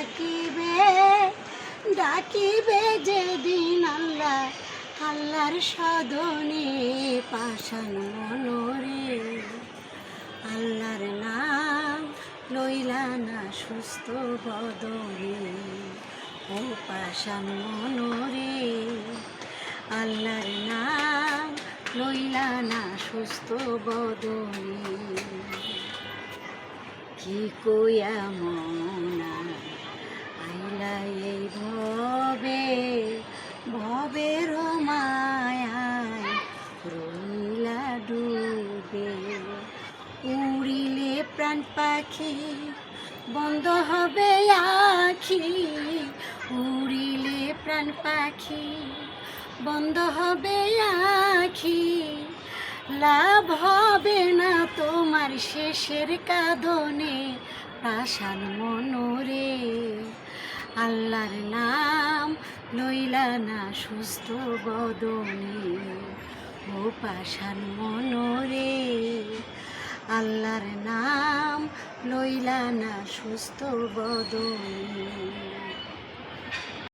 ডাকিবে ডাকিবে যেদিন আল্লাহ, আল্লাহর সদনে পাশান মনোরে। আল্লাহর নাম লইলা না সুস্থ বদনে, ও পাশান মনোরে। আল্লাহর নাম লইলা না সুস্থ বদনে, কি কইয়া মনা প্রাণ পাখি, বন্ধ হবে আখি, উড়িলে প্রাণ পাখি, বন্ধ হবে আখি। লাভ হবে না তোমার শেষের কাঁদনে পাশান মনোরে। আল্লাহর নাম লইলা না সুস্থ বদনে, ও পাশান মনোরে। আল্লাহর নাম লইলা না সুস্থ বদনে।